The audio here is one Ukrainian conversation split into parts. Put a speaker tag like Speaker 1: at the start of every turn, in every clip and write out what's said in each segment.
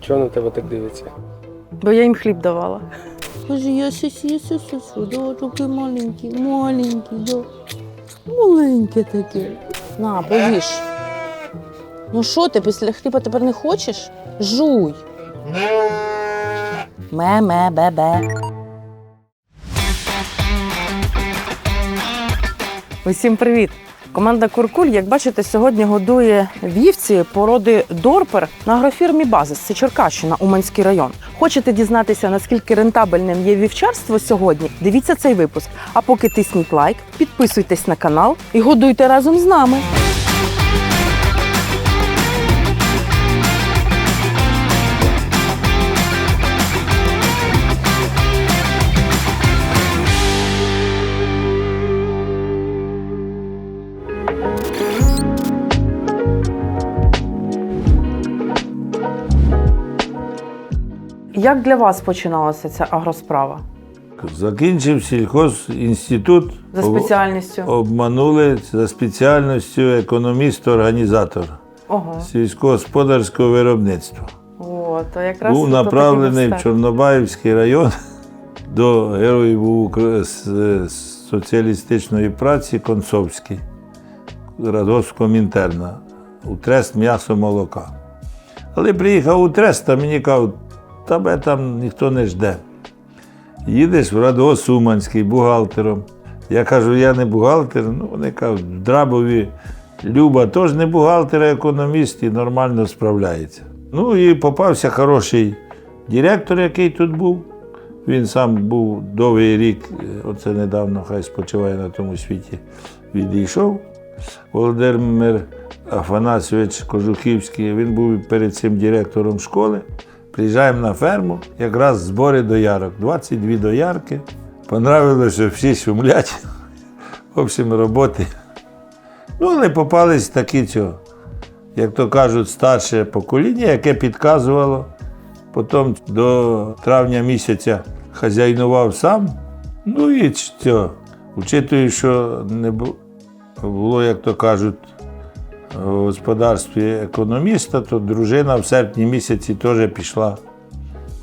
Speaker 1: Чого на тебе так дивиться?
Speaker 2: Бо я їм хліб давала.
Speaker 3: Каже, я щось є сосу, да, такий маленький, маленький, да. Маленьке таке. На, поїж. Ну що ти, після хліба тепер не хочеш? Жуй. Ме-ме, бе-бе.
Speaker 2: Усім привіт! Команда Куркуль, як бачите, сьогодні годує вівці породи Дорпер на агрофірмі Базис. Це Черкащина, Уманський район. Хочете дізнатися, наскільки рентабельним є вівчарство сьогодні? Дивіться цей випуск. А поки тисніть лайк, підписуйтесь на канал і годуйте разом з нами. Як для вас починалася ця агросправа?
Speaker 4: Закінчив сільхозінститут,
Speaker 2: За спеціальністю?
Speaker 4: обманули за спеціальністю економіст-організатор
Speaker 2: Ого.
Speaker 4: сільськогосподарського виробництва.
Speaker 2: От, а якраз
Speaker 4: Був направлений в. Чорнобаївський район до героїв соціалістичної праці Концовський, Радгоспкомінтерна, у трест м'ясо молока. Але приїхав у трест, а мені кажуть, тебе там ніхто не жде. Їдеш в Радгос Уманський бухгалтером. Я кажу, я не бухгалтер. Ну, вони кажуть, Драбові Люба теж не бухгалтер, а економіст і нормально справляється. Ну і попався хороший директор, який тут був. Він сам був довгий рік, е, оце недавно, хай спочиває на тому світі, відійшов. Володимир Афанасьович Кожухівський, він був перед цим директором школи. Приїжджаємо на ферму, якраз збори доярок. 22 доярки. Понравилося, всі шумлять. В общем, роботи. Ну, але попались такі цього, як то кажуть, старше покоління, яке підказувало. Потім до травня місяця хазяйнував сам. Ну і що, учитую, що не було, як то кажуть, в господарстві економіста, то дружина в серпні місяці теж пішла.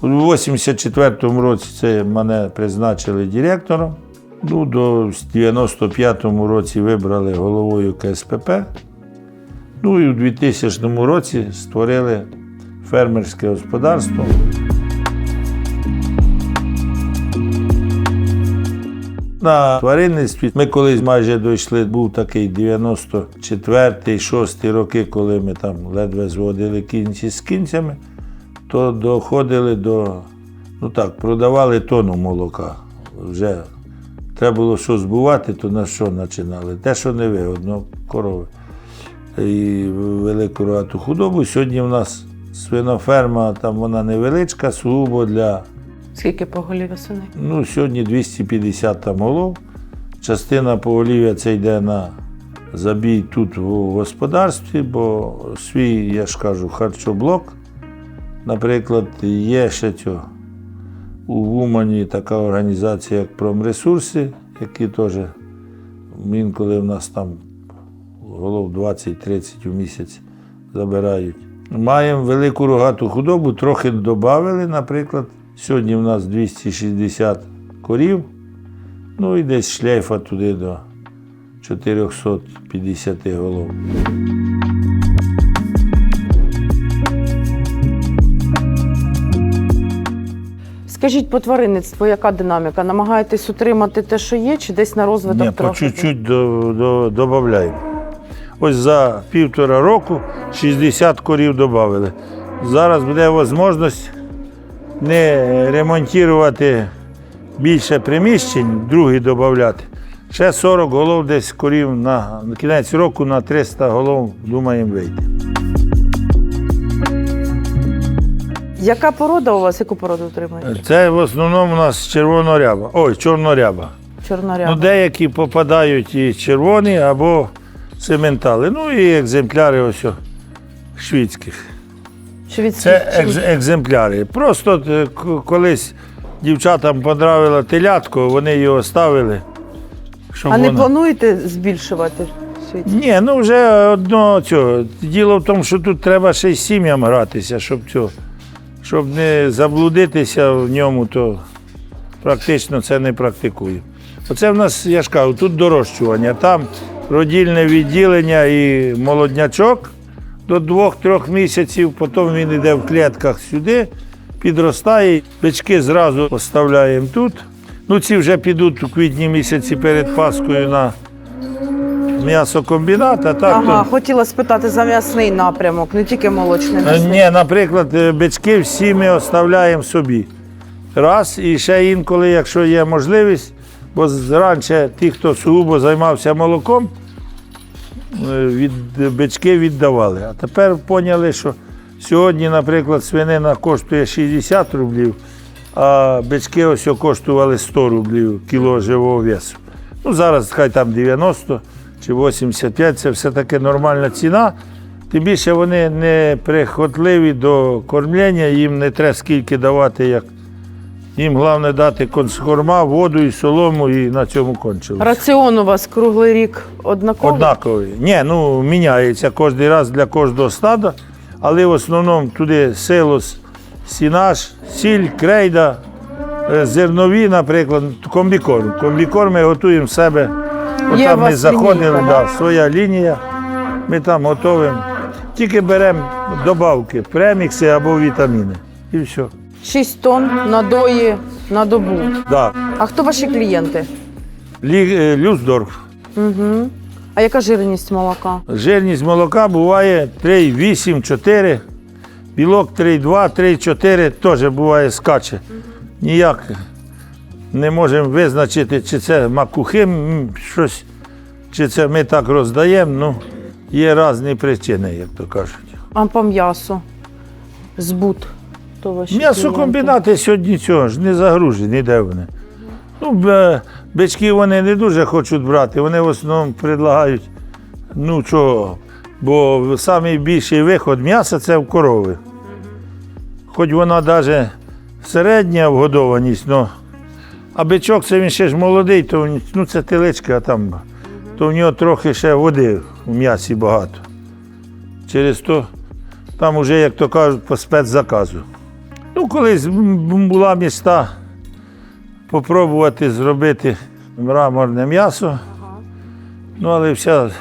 Speaker 4: У 84-му році це мене призначили директором. Ну, до в 95-му році вибрали головою КСПП. Ну і у 2000 році створили фермерське господарство. На тваринництві ми колись майже дійшли, був такий 94-й, 6 роки, коли ми там ледве зводили кінці з кінцями, то доходили до, ну так, продавали тонну молока. Вже треба було що збувати, то на що починали? Те, що не вигодно, корови. І велику рогату худобу. Сьогодні в нас свиноферма, там вона невеличка, сугубо для
Speaker 2: Скільки поголів'я свиней?
Speaker 4: Ну, сьогодні 250 там голов. Частина поголів'я це йде на забій тут в господарстві, бо свій, я ж кажу, харчоблок. Наприклад, є ще цього. У Умані така організація, як Промресурси, які теж інколи в нас там голов 20-30 у місяць забирають. Маємо велику рогату худобу, трохи додали, наприклад. Сьогодні в нас 260 корів, ну і десь шлейфа туди до 450 голов.
Speaker 2: Скажіть по тваринництву, яка динаміка? Намагаєтесь утримати те, що є, чи десь на розвиток
Speaker 4: Ні, По чуть-чуть до, до, додаємо. Ось за півтора року 60 корів додали. Зараз буде можливість не ремонтувати більше приміщень, другі додати. Ще 40 голов десь корів на, на кінець року на 300 голов думаємо вийти.
Speaker 2: Яка порода у вас? Яку породу утримуєте?
Speaker 4: Це в основному у нас червоноряба. Ой, чорноряба.
Speaker 2: Чорноряба.
Speaker 4: Ну, деякі попадають і червоні або цементали. Ну і екземпляри ось о, шведських.
Speaker 2: Шведські.
Speaker 4: Це екз, екземпляри. Просто е, колись дівчатам понравило телятко, вони його ставили. Щоб
Speaker 2: А не плануєте збільшувати?
Speaker 3: світі.
Speaker 4: Ні, ну вже одно цього. Діло в тому, що тут треба ще й з сім'ям гратися, щоб цього, щоб не заблудитися в ньому, то практично це не практикую. Оце в нас, я ж кажу, тут дорощування, там родільне відділення і молоднячок до двох-трьох місяців, потім він йде в клітках сюди, підростає, бички зразу поставляємо тут. Ну, ці вже підуть у квітні місяці перед Паскою на м'ясокомбінат, а так
Speaker 2: Ага,
Speaker 4: то.
Speaker 2: хотіла спитати за м'ясний напрямок, не тільки молочний.
Speaker 4: Е. Ні, наприклад, е, бички всі ми оставляємо собі. Раз, і ще інколи, якщо є можливість, бо раніше ті, хто сугубо займався молоком, від, бички віддавали. А тепер поняли, що сьогодні, наприклад, свинина коштує 60 рублів, а бички ось коштували 100 рублів кіло живого весу. Ну, зараз хай там 90 чи 85, це все-таки нормальна ціна. Тим більше вони не прихотливі до кормлення, їм не треба скільки давати, як їм головне дати консхорма, воду і солому, і на цьому кончилось.
Speaker 2: Раціон у вас круглий рік однаковий?
Speaker 4: Однаковий. Ні, ну міняється кожен раз для кожного стада, але в основному туди силос, сінаш, сіль, крейда, е, зернові, наприклад, комбікорм. Комбікорм ми готуємо в себе.
Speaker 2: Є у
Speaker 4: Отам ми заходили,
Speaker 2: лінійка,
Speaker 4: да, своя лінія. Ми там готуємо. Тільки беремо добавки, премікси або вітаміни. І все.
Speaker 2: 6 тонн надої на добу.
Speaker 4: Да.
Speaker 2: А хто ваші клієнти?
Speaker 4: Лі, е, Люсдорф.
Speaker 2: Угу. А яка жирність молока?
Speaker 4: Жирність молока буває 3,8, 4. Білок 3,2, 3,4 теж буває скаче. Ніяк не можемо визначити, чи це макухим м, щось, чи це ми так роздаємо. Ну, є різні причини, як то кажуть.
Speaker 2: А по м'ясу? Збут. То ваші?
Speaker 4: М'ясокомбінати сьогодні цього ж не загружені, де вони. Ну, бички вони не дуже хочуть брати, вони в основному предлагають, ну чого, бо найбільший виход м'яса це в корови. Хоч вона навіть середня вгодованість, но, а бичок це він ще ж молодий, то ну, це теличка а там, то в нього трохи ще води в м'ясі багато. Через то там уже, як то кажуть, по спецзаказу. Ну, колись була міста попробувати зробити мраморне м'ясо. Ну, але вся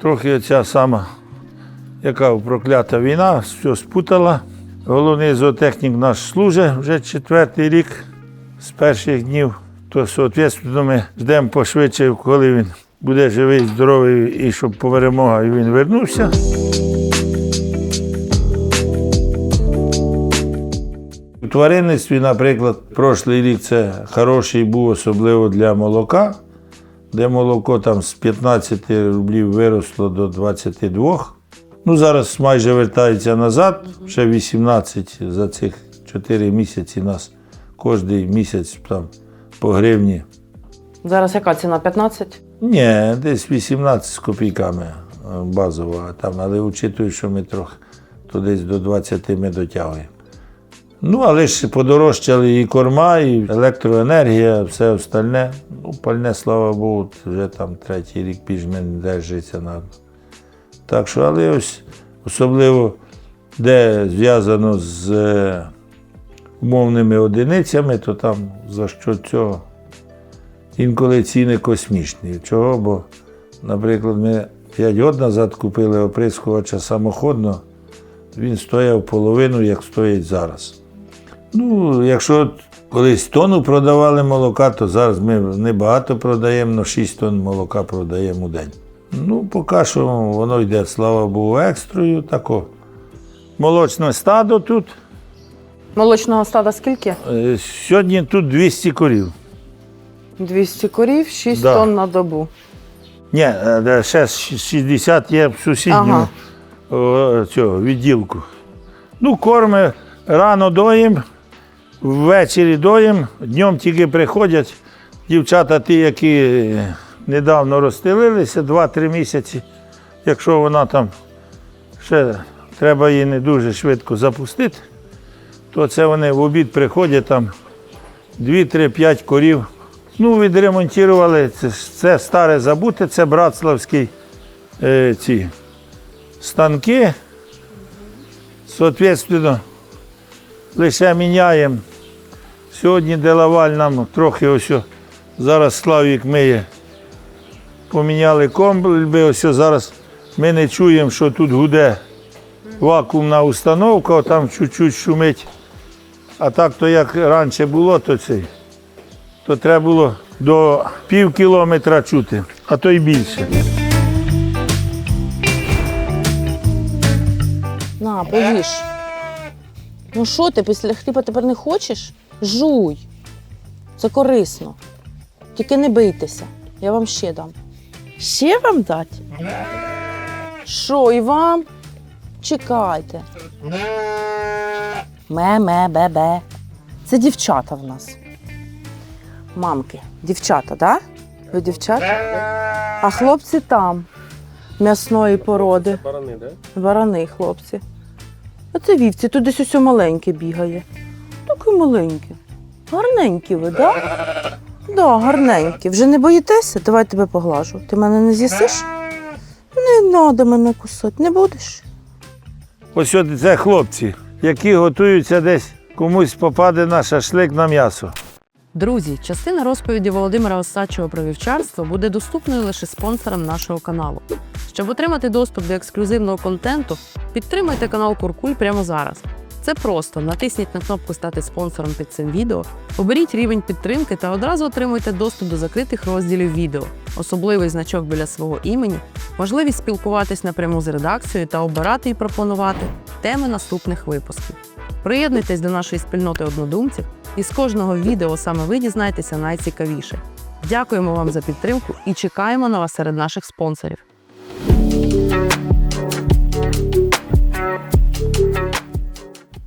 Speaker 4: трохи оця сама, яка проклята війна, все спутала. Головний зоотехнік наш служить вже четвертий рік з перших днів. То, соответственно, ми ждемо пошвидше, коли він буде живий, здоровий і щоб перемога і він вернувся. Тваринництві, наприклад, прошлий рік це хороший був, особливо для молока, де молоко там з 15 рублів виросло до 22. Ну, зараз майже вертається назад, ще 18 за цих 4 місяці нас кожен місяць там по гривні.
Speaker 2: Зараз яка ціна? 15?
Speaker 4: Ні, десь 18 з копійками е, базова, там, але учитую, що ми трохи то десь до 20 ми дотягуємо. Ну, але ж подорожчали і корма, і електроенергія, все остальне. Ну, пальне, слава Богу, вже там третій рік більш-менш держиться на. Так що, але ось особливо, де зв'язано з е, умовними одиницями, то там за що цього інколи ціни космічні. Чого? Бо, наприклад, ми 5 років назад купили оприскувача самоходно, він стояв половину, як стоїть зараз. Ну, якщо колись тонну продавали молока, то зараз ми небагато продаємо, але 6 тонн молока продаємо у день. Ну, поки що воно йде, слава Богу, екстрою. Тако. Молочне стадо тут.
Speaker 2: Молочного стада скільки?
Speaker 4: Е, Сьогодні тут 200 корів.
Speaker 2: 200 корів, 6
Speaker 4: Да.
Speaker 2: тонн на добу.
Speaker 4: Ні, е, де ще 60 є в сусідньому о, цього, відділку. Ну, корми рано доїм, ввечері доїм, днем тільки приходять. Дівчата, ті, які недавно розстелилися, 2-3 місяці. Якщо вона там ще треба її не дуже швидко запустити, то це вони в обід приходять там 2-3-5 корів Ну, відремонтували. Це, це старе забуте, це братславські е, ці станки. Соответственно, лише міняємо. Сьогодні Делаваль нам трохи ось зараз Славік миє. Поміняли комби, ось зараз ми не чуємо, що тут гуде вакуумна установка, там чуть-чуть шумить. А так то як раніше було, то цей, то треба було до пів кілометра чути, а то й більше.
Speaker 3: На, поїж. Ну що ти після хліба тепер не хочеш? Жуй. Це корисно. Тільки не бийтеся. Я вам ще дам. Ще вам дати? Що, і вам? Чекайте. Ме-ме-бе-бе. Це дівчата в нас. Мамки, дівчата, так? Да? Ви дівчата? А хлопці там, м'ясної породи.
Speaker 1: Барани, да?
Speaker 3: Барани, хлопці. А це вівці, тут десь усе маленьке бігає. Таке маленьке. Гарненькі ви, так? Да? Да, гарненькі. Вже не боїтеся? Давай тебе поглажу. Ти мене не з'їсиш? Не треба мене кусати, не будеш.
Speaker 4: Ось от це хлопці, які готуються десь комусь попаде на шашлик на м'ясо.
Speaker 2: Друзі, частина розповіді Володимира Осадчого про вівчарство буде доступною лише спонсорам нашого каналу. Щоб отримати доступ до ексклюзивного контенту, підтримайте канал Куркуль прямо зараз. Це просто натисніть на кнопку Стати спонсором під цим відео, оберіть рівень підтримки та одразу отримуйте доступ до закритих розділів відео, особливий значок біля свого імені, можливість спілкуватись напряму з редакцією та обирати і пропонувати теми наступних випусків. Приєднуйтесь до нашої спільноти однодумців, і з кожного відео саме ви дізнаєтеся найцікавіше. Дякуємо вам за підтримку і чекаємо на вас серед наших спонсорів.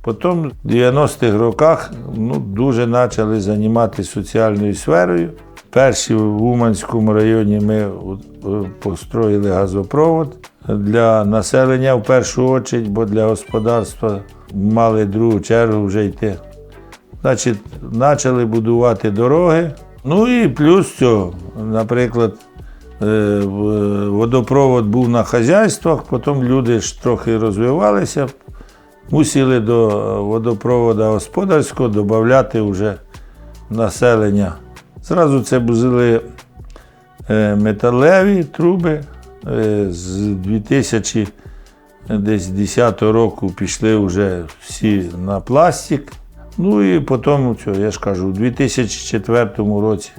Speaker 4: Потім в 90-х роках ну, дуже почали займатися соціальною сферою. Перші в Уманському районі ми построїли газопровод для населення в першу чергу, бо для господарства мали другу чергу вже йти. Значить, почали будувати дороги. Ну і плюс цього, наприклад, е, водопровод був на хазяйствах, потім люди ж трохи розвивалися, мусили до водопроводу господарського додати вже населення. Зразу це були е, металеві труби. Е, З 2010 року пішли вже всі на пластик. Ну і потім, я ж кажу, у 2004 році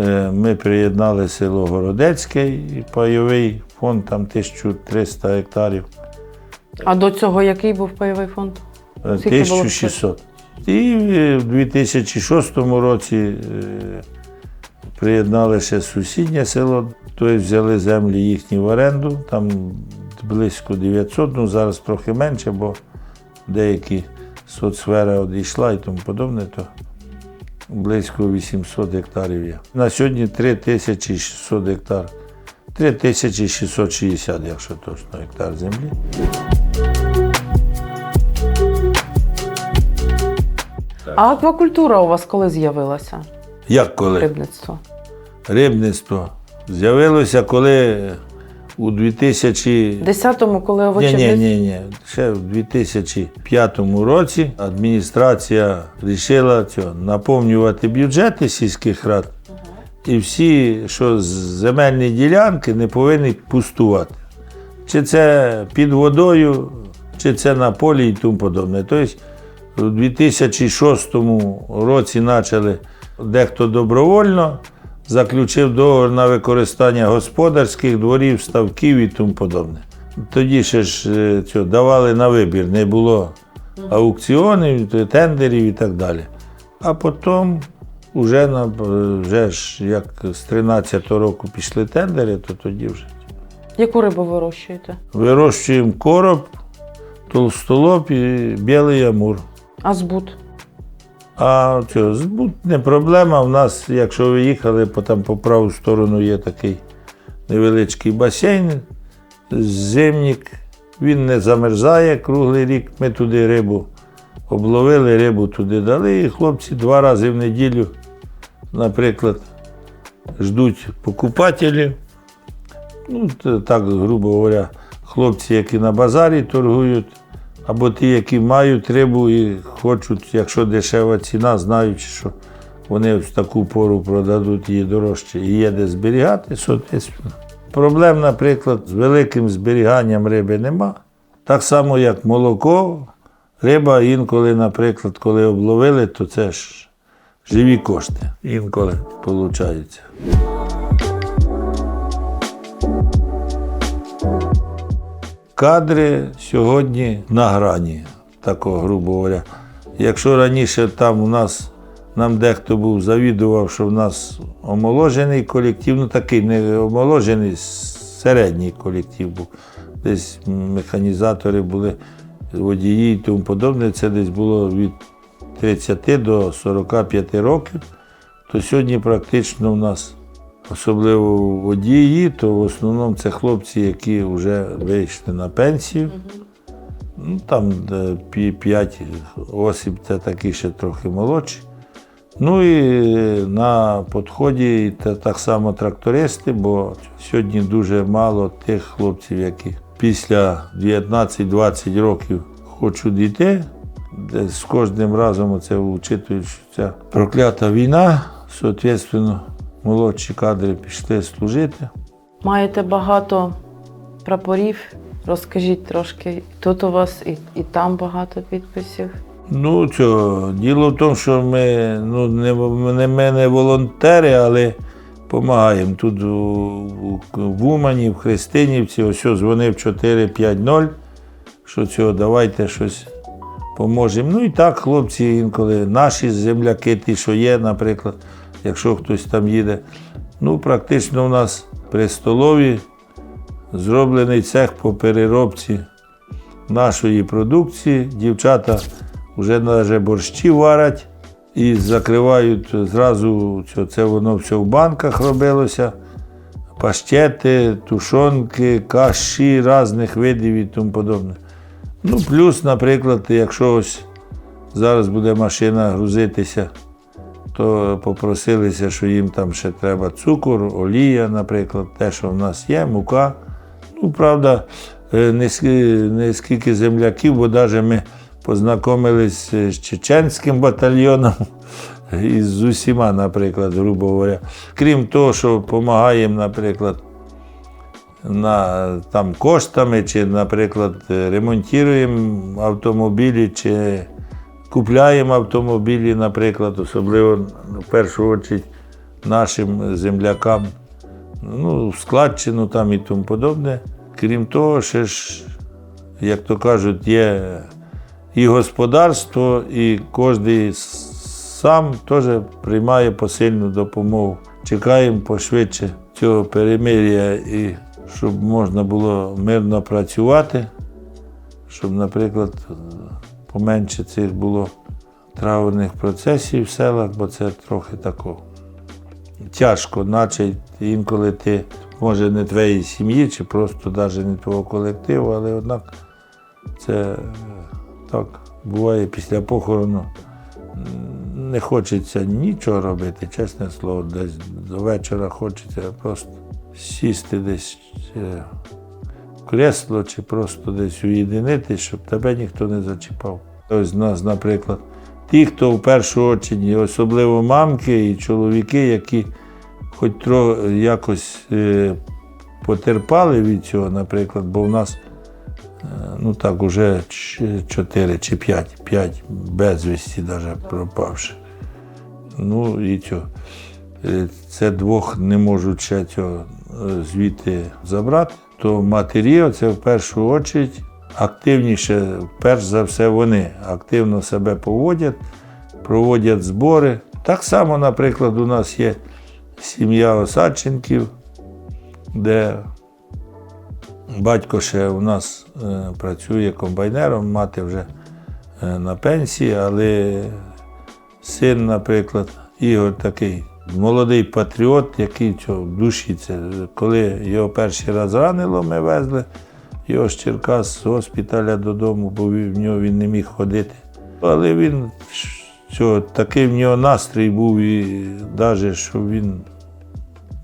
Speaker 4: е, ми приєднали село Городецьке і пайовий фонд там 1300 гектарів.
Speaker 2: А до цього який був пайовий фонд?
Speaker 4: Е,
Speaker 2: Скільки
Speaker 4: 1600. І в 2006 році е, приєднали ще сусіднє село, тобто взяли землі їхні в оренду, там близько 900, ну зараз трохи менше, бо деякі соцсфера одійшла і тому подобне, то близько 800 гектарів є. На сьогодні 3600 гектар. 3660, якщо точно, гектар землі.
Speaker 2: А аквакультура у вас коли з'явилася?
Speaker 4: Як коли?
Speaker 2: Рибництво.
Speaker 4: Рибництво з'явилося, коли у 2000...
Speaker 2: Десятому, коли
Speaker 4: Ні,
Speaker 2: овочі
Speaker 4: ні, ні, ні. Ще в 2005 році адміністрація вирішила цього, наповнювати бюджети сільських рад. І всі, що з- земельні ділянки не повинні пустувати. Чи це під водою, чи це на полі і тому подобне. Тобто у 2006 році почали дехто добровольно заключив договір на використання господарських дворів, ставків і тому подобне. Тоді ще ж е, цього, давали на вибір, не було аукціонів, тендерів і так далі. А потім, вже, на, вже ж як з 13-го року пішли тендери, то тоді вже
Speaker 2: Яку рибу вирощуєте?
Speaker 4: вирощуємо короб, толстолоб і білий амур.
Speaker 2: А збут?
Speaker 4: А що, збут не проблема. У нас, якщо ви їхали, по, там по праву сторону є такий невеличкий басейн, зимник. Він не замерзає круглий рік. Ми туди рибу обловили, рибу туди дали. І хлопці два рази в неділю наприклад, ждуть покупателів. Ну, так, грубо говоря, хлопці, які на базарі торгують, або ті, які мають рибу і хочуть, якщо дешева ціна, знаючи, що вони в таку пору продадуть її дорожче і є де зберігати, соответственно. Проблем, наприклад, з великим зберіганням риби нема. Так само, як молоко, риба інколи, наприклад, коли обловили, то це ж живі кошти. Інколи виходить. Кадри сьогодні на грані, такого, грубо говоря. Якщо раніше там у нас нам дехто був завідував, що в нас омоложений колектив, ну такий не омоложений, середній колектив був. Десь механізатори були, водії і тому подобне. Це десь було від 30 до 45 років. То сьогодні практично в нас особливо водії, то в основному це хлопці, які вже вийшли на пенсію. Ну, там 5 осіб, це такі ще трохи молодші. Ну і на підході так само трактористи, бо сьогодні дуже мало тих хлопців, які після 19-20 років хочуть йти. З кожним разом це вчитують, ця проклята війна, соответственно, молодші кадри пішли служити.
Speaker 2: Маєте багато прапорів. Розкажіть трошки. Тут у вас і, і там багато підписів.
Speaker 4: Ну, що, діло в тому, що ми, ну, не, не, ми не волонтери, але допомагаємо. Тут у, у, в Умані, в Христинівці, ось ось дзвонив 450, що цього, давайте щось поможемо. Ну і так, хлопці інколи, наші земляки, ті, що є, наприклад, якщо хтось там їде. Ну, практично у нас при столові зроблений цех по переробці нашої продукції. Дівчата вже навіть борщі варять і закривають зразу, це, воно все в банках робилося. Паштети, тушонки, каші різних видів і тому подобне. Ну, плюс, наприклад, якщо ось зараз буде машина грузитися, то попросилися, що їм там ще треба цукор, олія, наприклад, те, що в нас є, мука. Ну, правда, е, не, скільки земляків, бо навіть ми познайомились з чеченським батальйоном і з усіма, наприклад, грубо говоря. Крім того, що допомагаємо, наприклад, на, там, коштами, чи, наприклад, ремонтуємо автомобілі, чи купляємо автомобілі, наприклад, особливо в першу чергу нашим землякам ну, складчину там і тому подобне. Крім того, ще ж, як то кажуть, є і господарство, і кожен сам теж приймає посильну допомогу. Чекаємо пошвидше цього перемир'я і щоб можна було мирно працювати, щоб, наприклад, поменше цих було траверних процесів в селах, бо це трохи такого тяжко, наче інколи ти, може, не твоєї сім'ї, чи просто навіть не твого колективу, але однак це е, так буває після похорону. Не хочеться нічого робити, чесне слово, десь до вечора хочеться просто сісти десь е, кресло чи просто десь уєдинитись, щоб тебе ніхто не зачіпав. Ось нас, наприклад, ті, хто в першу чергу, особливо мамки і чоловіки, які хоч тро якось е, потерпали від цього, наприклад, бо в нас е, ну так, уже 4 чи 5, 5 безвісті навіть пропавши. Ну і цього. Е, Це двох не можуть ще цього звідти забрати, то матері це в першу чергу активніше, перш за все, вони активно себе поводять, проводять збори. Так само, наприклад, у нас є сім'я Осадченків, де батько ще у нас е, працює комбайнером, мати вже е, на пенсії, але син, наприклад, Ігор такий молодий патріот, який цього душі. Коли його перший раз ранило, ми везли його з Черкас з госпіталя додому, бо в нього він не міг ходити. Але він цього, такий в нього настрій був, і навіть що він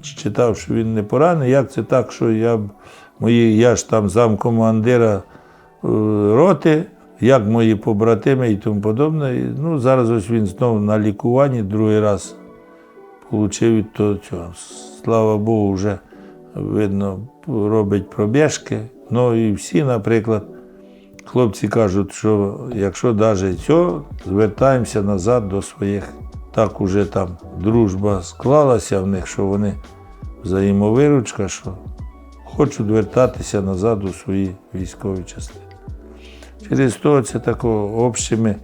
Speaker 4: читав, що він не поранений. Як це так, що я мої, я ж там замкомандира е, роти, як мої побратими і тому подобне. Ну, зараз ось він знову на лікуванні, другий раз отримав від того цього. Слава Богу, вже видно, робить пробіжки. Ну і всі, наприклад, хлопці кажуть, що якщо навіть цього, звертаємося назад до своїх. Так уже там дружба склалася в них, що вони взаємовиручка, що хочуть вертатися назад у свої військові частини. Через то це тако общими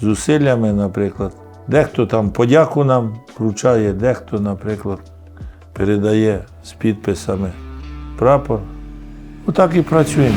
Speaker 4: зусиллями, наприклад. Дехто там подяку нам вручає, дехто, наприклад, передає з підписами прапор. Отак і працюємо.